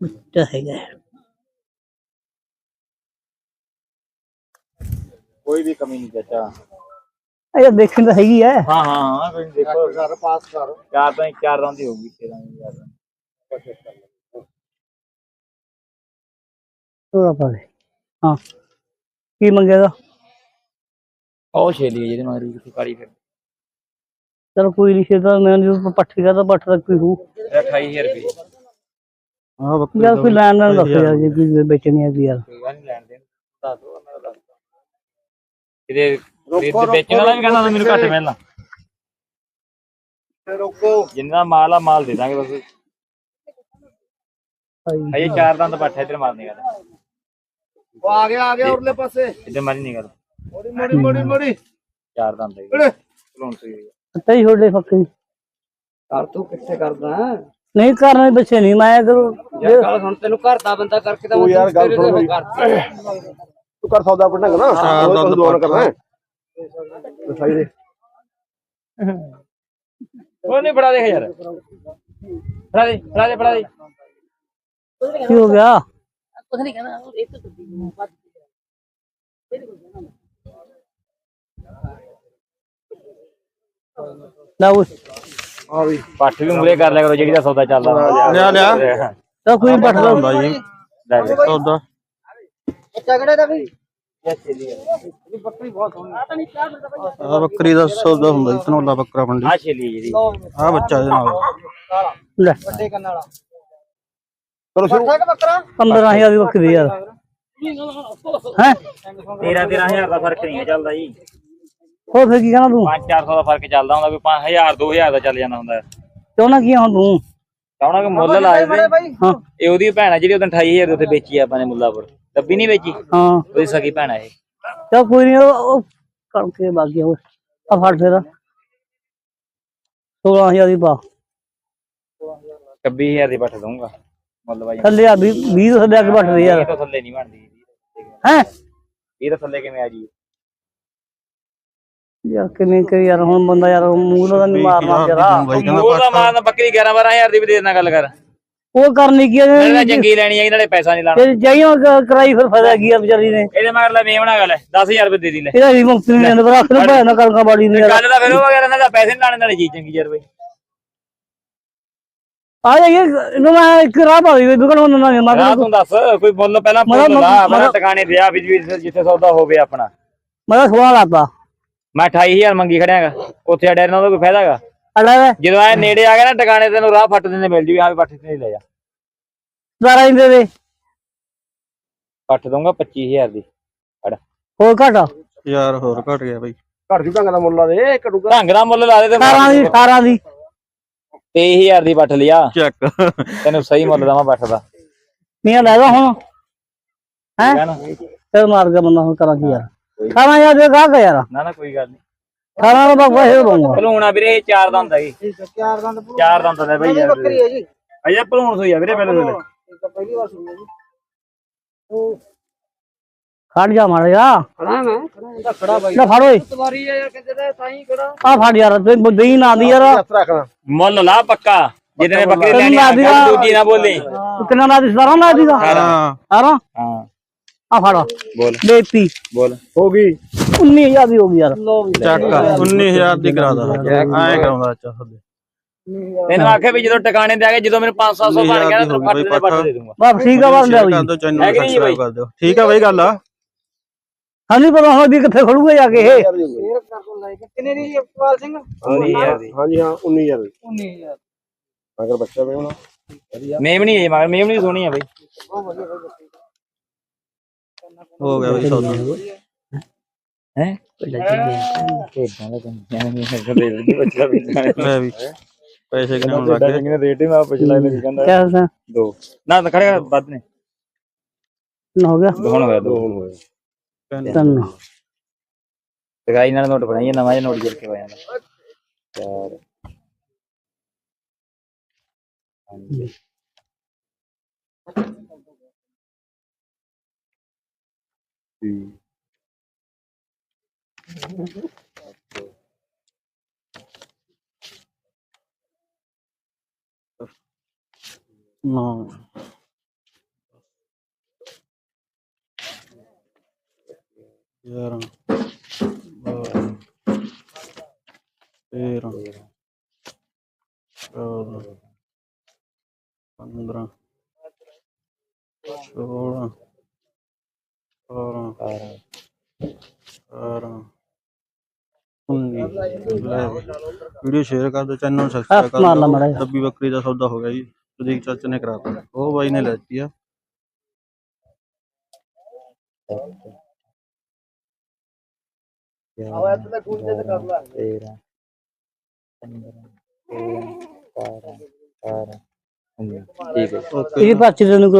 ਬੱਚਾ ਹੈਗਾ। ਕੋਈ ਵੀ ਕਮੀ ਨਹੀਂ ਚਾਚਾ। ਇਹ ਦੇਖਣ ਤਾਂ ਹੈਗੀ ਹੈ ਹਾਂ ਹਾਂ ਨੀ, ਦੇਖੋ। ਕਰ ਪਾਸ ਕਰ। ਚਾਰ ਤਾਂ ਚਾਰ ਰਾਂ ਦੀ ਹੋਊਗੀ ਤੇਰਾਂ ਦੀ ਚਾਰ ਰਾਂ ਥੋੜਾ ਪਾ ਦੇ ਹਾਂ। ਕੀ ਮੰਗੇਗਾ ਉਹ ਛੇਲੀ ਜਿਹਦੇ ਮਗਰ ਕਿਥੇ ਕਾਰੀ ਫਿਰ। ਚਲ ਕੋਈ ਨਹੀਂ ਸ਼ੇਦਾ ਮੈਂ ਜਦੋਂ ਪੱਠੀ ਕਰਦਾ ਪੱਠ ਦਾ ਕੋਈ ਹੂ 28000 ਰੁਪਏ। ਆ ਬੱਕਰੀ ਯਾਰ ਕੋਈ ਲੈਣ ਦੇਣ ਦੱਸ ਯਾਰ ਜੇ ਕੋਈ ਵੇਚਣੀ ਹੈ ਯਾਰ। ਕੋਈ ਨਹੀਂ ਲੈਣ ਦੇਣ। ਦੱਸ ਦੋ ਮੈਂ ਦੱਸ ਇਹਦੇ ਵੇਚਣ ਵਾਲਾ ਵੀ ਕਹਿੰਦਾ ਮੈਨੂੰ ਘੱਟ ਮਿਲਣਾ। ਰੋਕੋ। ਜਿੰਨਾ ਮਾਲ ਆ ਮਾਲ ਦੇ ਦਾਂਗੇ ਬਸ। ਅਜੇ ਚਾਰ ਦੰਦ ਪੱਠੇ ਇਧਰ ਮਾਰਨੇ ਗੱਲ। ਉਹ ਆ ਗਿਆ ਆ ਗਿਆ ਉਰਲੇ ਪਾਸੇ। ਇਧਰ ਮਾਰੀ ਨਹੀਂ ਗੱਲ। ਮੋੜੀ ਮੋੜੀ ਮੋੜੀ ਚਾਰ ਦੰਦ ਹੈ। ਚਲੋਂ ਸਹੀ ਪਤਾ ਹੀ ਫੱਕੇ ਕਰ ਤੂੰ ਕਿੱਥੇ ਕਰਦਾ ਨਹੀਂ ਕਰਨੇ ਬੱਚੇ ਨਹੀਂ ਮੈਂ ਕਰੋ ਯਾਰ ਗੱਲ ਸੁਣ ਤੈਨੂੰ ਘਰ ਦਾ ਬੰਦਾ ਕਰਕੇ ਤਾਂ ਮੈਂ ਯਾਰ ਗੱਲ ਸੁਣ ਤੂੰ। ਕਰ ਸੌਦਾ ਪੜਨਾ ਨਾ? ਉਹ ਤਾਂ ਦੁਆਰਾ ਕਰਨਾ ਹੈ। ਸਹੀ ਦੇ। ਉਹ ਨਹੀਂ ਫੜਾ ਦੇ ਯਾਰ। ਫੜਾ ਦੇ ਫੜਾ ਦੇ ਫੜਾ ਦੇ। ਕੀ ਹੋ ਗਿਆ? ਨਾ ਉਹ ਆ ਵੀ। ਪੱਠ ਵੀ ਮੂਰੇ ਕਰ ਲਿਆ ਕਰੋ ਜਿਹੜੀ ਦਾ ਸੌਦਾ ਚੱਲਦਾ। ਲਿਆ ਲਿਆ। ਤਾਂ ਕੋਈ ਪੱਠ ਦਾ ਹੁੰਦਾ ਜੀ। ਲੈ ਲੈ। ਸੌਦਾ। ਝਗੜੇ ਦਾ ਵੀ। ਆ ਬੱਕਰੀ ਦਾ ਸੌਦਾ ਹੁੰਦਾ ਜੀ ਧਨੌਲਾ ਬੱਕਰਾ ਮੰਡੀ। ਆਹ ਛੇਲੀ ਜਿਹੜੀ ਆ ਬੱਚਾ ਇਹਦੇ ਨਾਲ। ਲੈ। ਕਰੋ ਸ਼ੁਰੂ। 15000 ਦੀ ਬੱਕਰੀ ਯਾਰ। ਹੈ? 13 13000 ਦਾ ਫ਼ਰਕ ਨਹੀਂ ਹੈ ਚੱਲਦਾ ਜੀ। ਹੋਰ ਫਿਰ ਕੀ ਕਹਿਣਾ ਤੂੰ? 5-400 ਦਾ ਫ਼ਰਕ ਚੱਲਦਾ ਹੁੰਦਾ ਕੋਈ 5000 2000 ਦਾ ਚੱਲ ਜਾਂਦਾ ਹੁੰਦਾ। ਚਾਹਣਾ ਕੀ ਆ ਹੁਣ ਤੂੰ? ਚਾਹਣਾ ਕਿ ਮੁੱਲ ਲਾਏ ਦੇ ਹਾਂ ਇਹ ਉਹਦੀ ਭੈਣ ਆ ਜਿਹੜੀ ਉਦੋਂ 28000 ਦੇ ਉੱਤੇ ਵੇਚੀ ਆ ਆਪਾਂ ਨੇ ਮੁੱਲਾਪੁਰ। ਡੱਬੀ ਨਹੀਂ ਵੇਚੀ? ਹਾਂ। ਉਹਦੀ ਸਗੀ ਭੈਣ ਆ ਇਹ। ਚਾ ਕੋਈ ਨਹੀਂ ਉਹ ਕਰਕੇ ਬਾਕੀ ਹੋ ਆ ਫੜ ਫੇਰ। 16000 ਦੀ ਪਾ। 26000 ਦੀ ਪੱਠ ਦਊਂਗਾ। ਮੁੱਲ ਬਾਈ। ਥੱਲੇ ਆ 20 ਥੱਲੇ ਆ ਕੇ ਬੱਠ ਦੇ ਯਾਰ। ਇਹ ਤਾਂ ਥੱਲੇ ਨਹੀਂ ਬਣਦੀ। ਹੈ? ਇਹ ਤਾਂ ਥੱਲੇ ਕਿਵੇਂ ਆ ਜੀ? ਯਾਰ ਕਿਵੇਂ ਕਰੀ ਯਾਰ ਹੁਣ ਬੰਦਾ ਯਾਰ ਮੂਲ ਦਾ ਨਹੀਂ ਮਾਰਨਾ ਜਰਾ ਉਹ ਦਾ ਮਾਨ ਬੱਕਰੀ 11 12000 ਦੀ ਵੀ ਦੇ ਦੇਣਾ ਗੱਲ ਕਰ। ਉਹ ਕਰਨੀ ਕੀ ਨਾਲੇ ਹੈ ਤਾਂ ਚੰਗੀ ਲੈਣੀ ਹੈ ਨਾਲੇ ਪੈਸਾ ਨਹੀਂ ਲਾਣਾ ਤੇ ਜਾਈਓ ਕਰਾਈ ਫਿਰ ਫਾਇਦਾ ਕੀ ਆ ਵਿਚਾਰੀ ਨੇ। ਇਹਦੇ ਮਗਰ ਲੈ ਮੇਵਣਾ ਗੱਲ 10000 ਰੁਪਏ ਦੇ ਦੀ ਲੈ। ਇਹਦਾ ਵੀ ਮੁਕਤ ਨਹੀਂ ਜਾਂਦਾ ਰੱਖ ਨੂੰ ਭਾਇਆ ਨਾ ਕਣਕਾਂ ਬਾੜੀ ਨੇ ਯਾਰ। ਗੱਲ ਤਾਂ ਫਿਰ ਉਹ ਵਗੈਰਾ ਨਾਲ ਤਾਂ ਪੈਸੇ ਨੀ ਲਾਣੇ ਨਾਲੇ ਚੀਜ਼ ਚੰਗੀ ਯਾਰ ਬਈ। ਆ ਜਾਈਏ ਇਹਨੂੰ ਮੈਂ ਇੱਕ ਰਾਹ ਪਾ ਦੇ ਦੁਕਾਨ ਉਹਨਾਂ ਨਾਲ ਮੈਂ ਰਾਹ ਤੂੰ ਦੱਸ ਕੋਈ ਮੁੱਲ ਪਹਿਲਾਂ ਮੈਂ- ਮੁੱਲ ਲਾ ਮੈਂ- ਮੈਂ ਟਿਕਾਣੇ ਤੇ ਆ ਵੀ ਜਿੱਥੇ ਸੌਦਾ ਹੋਵੇ ਆਪਣਾ। ਮੈਂ 16 ਲਾਤਾ ਮੈਂ 28000 ਮੰਗੀ ਖੜਿਆਗਾ। ਉੱਥੇ ਅੜਿਆ ਨਾਲ ਕੋਈ ਫਾਇਦਾ ਹੈਗਾ। ਅੜਾ ਵੇ। ਜਦੋਂ ਐ ਨੇੜੇ ਆ ਗਿਆ ਨਾ ਟਿਕਾਣੇ ਤੈਨੂੰ ਰਾਹ ਫੱਟ ਦਿੰਦੇ ਮਿਲ ਜੂ ਵੀ ਹਾਂ ਵੀ ਪੱਠ ਤੇ ਲੈ ਜਾ। ਦਾਰਾ ਇੰਦੇ ਦੇ ਪੱਠ ਦਊਂਗਾ 25000 ਦੀ। ਫੜ। ਹੋਰ ਘਟਾ? ਯਾਰ ਹੋਰ ਘਟ ਗਿਆ ਬਾਈ। ਘਟ ਜੂ ਢੰਗ ਦਾ ਮੁੱਲ ਦੇ ਘਟੂਗਾ ਢੰਗ ਦਾ ਮੁੱਲ ਲਾ ਦੇ ਤੇ 18 ਦੀ 18 ਦੀ। 23000 ਦੀ ਪੱਠ ਲਿਆ। ਚੱਕ। ਤੈਨੂੰ ਸਹੀ ਮੁੱਲ ਦਵਾਂ ਪੱਠ ਦਾ। ਮੀਆਂ ਲੈ ਜਾ ਹੁਣ। ਹੈ? ਫਿਰ ਮਾਰ ਗਿਆ ਬੰਦਾ ਹੁਣ ਕਰਾਂ ਕੀ ਯਾਰ 18000 ਦੇ ਗਾ ਗਿਆ ਯਾਰ। ਨਾ ਨਾ ਕੋਈ ਗੱਲ ਨਹੀਂ 18 ਦਾ ਬਾਬਾ ਇਹ ਦਊਂਗਾ ਭਲੂਣਾ ਵੀਰੇ ਇਹ ਚਾਰ ਦੰਦ ਹੈਗੀ ਚਾਰ ਦੰਦ ਚਾਰ ਦੰਦ ਦਾ ਬਈ ਯਾਰ। ਬੱਕਰੀ ਹੈ ਜੀ। ਅਜੇ ਭਲੂਣ ਸੋਈ ਆ ਵੀਰੇ ਪਹਿਲੇ ਵੇਲੇ ਪਹਿਲੀ ਵਾਰ ਸੁਣੀ ਜੀ। ਖੜ ਜਾ ਮਾਰ ਜਾ ਖੜਾ ਮੈਂ ਖੜਾ ਖੜਾ ਬਾਈ। ਲੈ ਫੜ ਓਏ। ਸਵਾਰੀ ਆ ਯਾਰ ਕਿਤੇ ਦਾ ਸਾਈ ਖੜਾ। ਆ ਫੜ ਯਾਰ ਤੇ ਦਈ ਨਾ ਦੀ ਯਾਰ। ਮੁੱਲ ਲਾ ਪੱਕਾ। ਜਿਹਦੇ ਨੇ ਬੱਕਰੀ ਲੈਣੀ ਆ ਦੂਜੀ ਨਾ ਬੋਲੀ। ਤੂੰ ਕਿੰਨਾ ਨਾ ਦੀ 17 ਨਾ ਦੀ ਦਾ ਹਾਂ 18 ਹਾਂ ਆ ਫੜ। ਬੋਲ। ਦੇਤੀ। ਬੋਲ। ਹੋ ਗਈ। 19000 ਦੀ ਹੋ ਗਈ ਯਾਰ। ਚੱਕ 19000 ਦੀ ਕਰਾ ਦਾ। ਐ ਕਰਾਉਂਦਾ ਅੱਛਾ ਸੱਦੇ। ਤੈਨੂੰ ਆਖਿਆ ਵੀ ਜਦੋਂ ਟਿਕਾਣੇ ਤੇ ਆ ਗਏ ਜਦੋਂ ਮੈਨੂੰ 5-700 ਬਣ ਗਿਆ ਨਾ ਤੈਨੂੰ ਫੱਟ ਦੇ ਦੇ ਦੂੰਗਾ। ਬਸ ਠੀਕ ਆ ਬਸ ਲੈ ਬਈ। ਹੈ? ਸਬਸਕ੍ਰਾਈਬ ਕਰ ਦਿਓ। ਠੀਕ ਆ ਬਾਈ ਗੱਲ। ਆ ਸਾਨੂੰ ਪਤਾ ਹੁਣ ਵੀ ਕਿੱਥੇ ਖੜੂਗਾ ਜਾ ਕੇ ਇਹ। ਕਿੰਨੇ ਦੀ ਇਕਬਾਲ ਸਿੰਘ? ਹਾਂਜੀ ਹਾਂਜੀ ਹਾਂ 19000 19000 ਅਗਰ ਬੱਚਾ ਵੇ ਹੋਣਾ ਮੇਮਣੀ ਹੈ ਮਗਰ ਮੇਮਣੀ ਸੋਹਣੀ ਆ ਬਈ। ਹੋ ਗਿਆ ਬਾਈ ਸੌਦਾ। ਹੈ? ਖੇਡਾਂ ਦਾ ਤੈਨੂੰ। ਨਹੀਂ ਦੇ ਦੇ ਬੱਚਾ ਵੀ ਲੈ ਵੀ। ਪੈਸੇ ਕਿੰਨੇ ਲੱਗ ਗਏ? ਕਿੰਨੇ ਰੇਟ ਹੀ ਮੈਂ ਪੁੱਛ ਲੈ ਮੈਨੂੰ ਕਹਿੰਦਾ। ਕਿਆ ਦੱਸਾਂ? ਦੋ। ਨਾ ਤਾਂ ਖੜੇਗਾ ਵੱਧ ਨੇ। ਨਾ ਹੋ ਗਿਆ। ਦੋ ਹੁਣ ਹੋਇਆ ਦੋ ਹੁਣ ਹੋਇਆ। ਤਿੰਨ। ਟਿਕਾਈ ਨਾਲ ਨੋਟ ਬਣਾਈਏ ਨਵਾਂ ਜਿਹਾ ਨੋਟ ਜੁੜ ਕੇ ਜਾਂਦਾ। ਚਾਰ। ਪੰਜ Sí. No. Yarın. Yarın. Yarın. Yarın. Yarın. Yarın. 17 17 17 video share ਕਰ ਦਿਓ ਚੈਨਲ ਨੂੰ ਸਬਸਕ੍ਰਾਈਬ ਕਰ ਦਿਓ। ਡੱਬੀ ਬੱਕਰੀ ਦਾ ਸੌਦਾ ਹੋ ਗਿਆ ਜੀ। ਸੁਦੀਕ ਚਾਚੇ ਨੇ ਕਰਾਤਾ ਉਹ ਬਾਈ ਨੇ ਲੈਤੀ ਆ। ਆਵਾ ਇੱਥੇ ਤਾਂ ਗੁੰਜੇ ਤੇ ਕਰ ਲਾ 13 15 12 12 ਠੀਕ ਹੈ ਇਹ ਪਰਚੀ ਤੁਹਾਨੂੰ